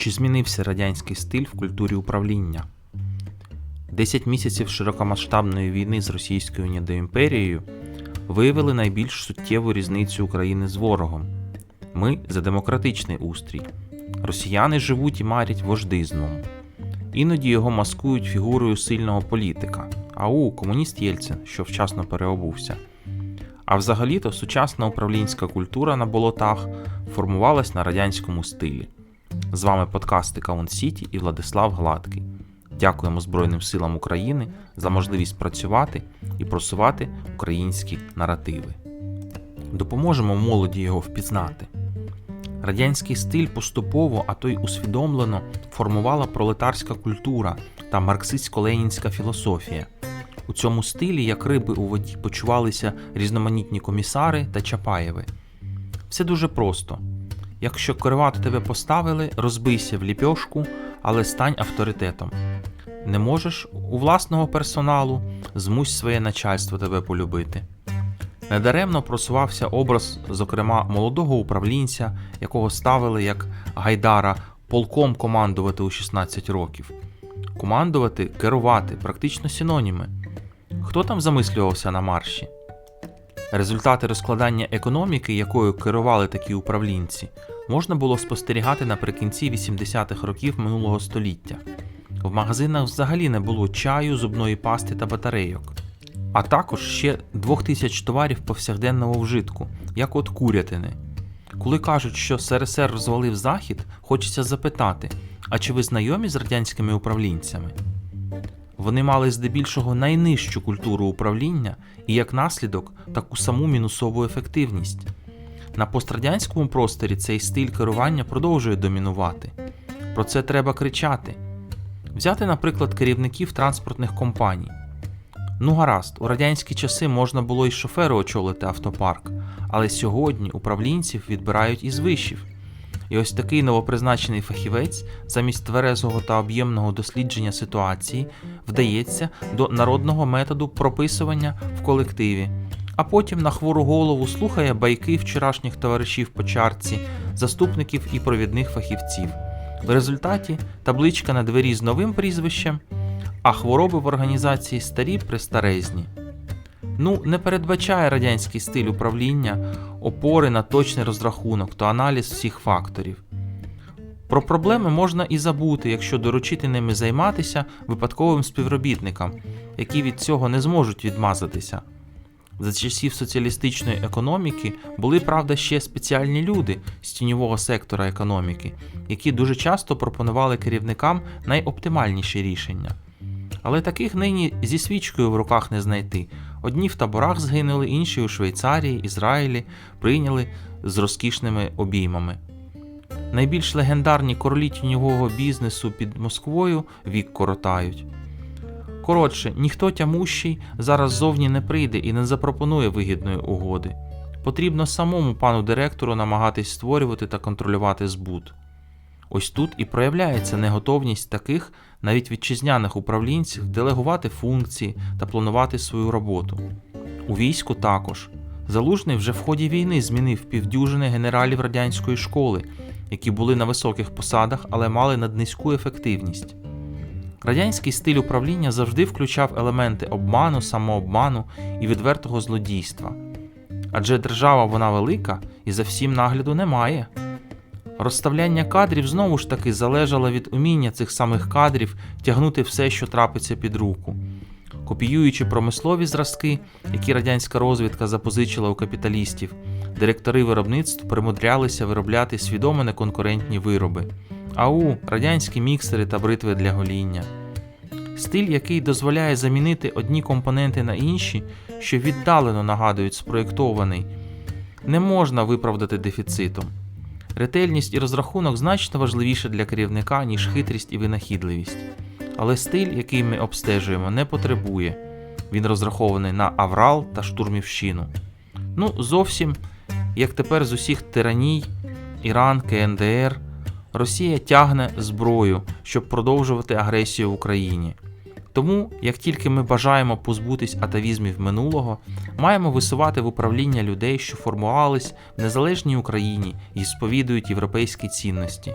Чи змінився радянський стиль в культурі управління? Десять місяців широкомасштабної війни з Російською недоімперією виявили найбільш суттєву різницю України з ворогом. Ми за демократичний устрій. Росіяни живуть і марять вождизмом. Іноді його маскують фігурою сильного політика. Ау, комуніст Єльцин, що вчасно переобувся. А взагалі-то сучасна управлінська культура на болотах формувалась на радянському стилі. З вами подкасти Каун Сіті і Владислав Гладкий. Дякуємо Збройним силам України за можливість працювати і просувати українські наративи. Допоможемо молоді його впізнати. Радянський стиль поступово, а то й усвідомлено формувала пролетарська культура та марксистсько-ленінська філософія. У цьому стилі, як риби у воді, почувалися різноманітні комісари та Чапаєви. Все дуже просто. Якщо керувати тебе поставили, розбийся в ліпьошку, але стань авторитетом. Не можеш у власного персоналу, змусь своє начальство тебе полюбити. Недаремно просувався образ, зокрема, молодого управлінця, якого ставили як Гайдара полком командувати у 16 років. Командувати, керувати практично синоніми. Хто там замислювався на марші? Результати розкладання економіки, якою керували такі управлінці, можна було спостерігати наприкінці 80-х років минулого століття. В магазинах взагалі не було чаю, зубної пасти та батарейок, а також ще 2000 товарів повсякденного вжитку, як от курятини. Коли кажуть, що СРСР розвалив Захід, хочеться запитати: а чи ви знайомі з радянськими управлінцями? Вони мали здебільшого найнижчу культуру управління і, як наслідок, таку саму мінусову ефективність. На пострадянському просторі цей стиль керування продовжує домінувати. Про це треба кричати. Взяти, наприклад, керівників транспортних компаній. Ну гаразд, у радянські часи можна було й шоферу очолити автопарк, але сьогодні управлінців відбирають із вишів. І ось такий новопризначений фахівець, замість тверезого та об'ємного дослідження ситуації, вдається до народного методу прописування в колективі, а потім на хвору голову слухає байки вчорашніх товаришів по чарці, заступників і провідних фахівців. В результаті табличка на двері з новим прізвищем, а хвороби в організації старі престарезні. Ну, не передбачає радянський стиль управління опори на точний розрахунок та аналіз всіх факторів. Про проблеми можна і забути, якщо доручити ними займатися випадковим співробітникам, які від цього не зможуть відмазатися. За часів соціалістичної економіки були, правда, ще спеціальні люди з тіньового сектора економіки, які дуже часто пропонували керівникам найоптимальніші рішення. Але таких нині зі свічкою в руках не знайти. Одні в таборах згинули, інші у Швейцарії, Ізраїлі прийняли з розкішними обіймами. Найбільш легендарні королі тіньового бізнесу під Москвою вік коротають. Коротше, ніхто тямущий зараз зовні не прийде і не запропонує вигідної угоди. Потрібно самому пану директору намагатись створювати та контролювати збут. Ось тут і проявляється неготовність таких навіть вітчизняних управлінців делегувати функції та планувати свою роботу. У війську також. Залужний вже в ході війни змінив півдюжини генералів радянської школи, які були на високих посадах, але мали наднизьку ефективність. Радянський стиль управління завжди включав елементи обману, самообману і відвертого злодійства. Адже держава вона велика і за всім нагляду немає. Розставляння кадрів знову ж таки залежало від уміння цих самих кадрів тягнути все, що трапиться під руку. Копіюючи промислові зразки, які радянська розвідка запозичила у капіталістів, директори виробництв примудрялися виробляти свідомо неконкурентні вироби, ау, радянські міксери та бритви для гоління. Стиль, який дозволяє замінити одні компоненти на інші, що віддалено нагадують спроєктований, не можна виправдати дефіцитом. Ретельність і розрахунок значно важливіше для керівника, ніж хитрість і винахідливість. Але стиль, який ми обстежуємо, не потребує. Він розрахований на аврал та штурмівщину. Ну, зовсім як тепер з усіх тираній, Іран, КНДР, Росія тягне зброю, щоб продовжувати агресію в Україні. Тому, як тільки ми бажаємо позбутись атавізмів минулого, маємо висувати в управління людей, що формувались в незалежній Україні і сповідують європейські цінності.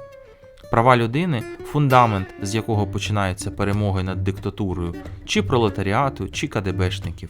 Права людини фундамент, з якого починаються перемоги над диктатурою, чи пролетаріату, чи КДБшників.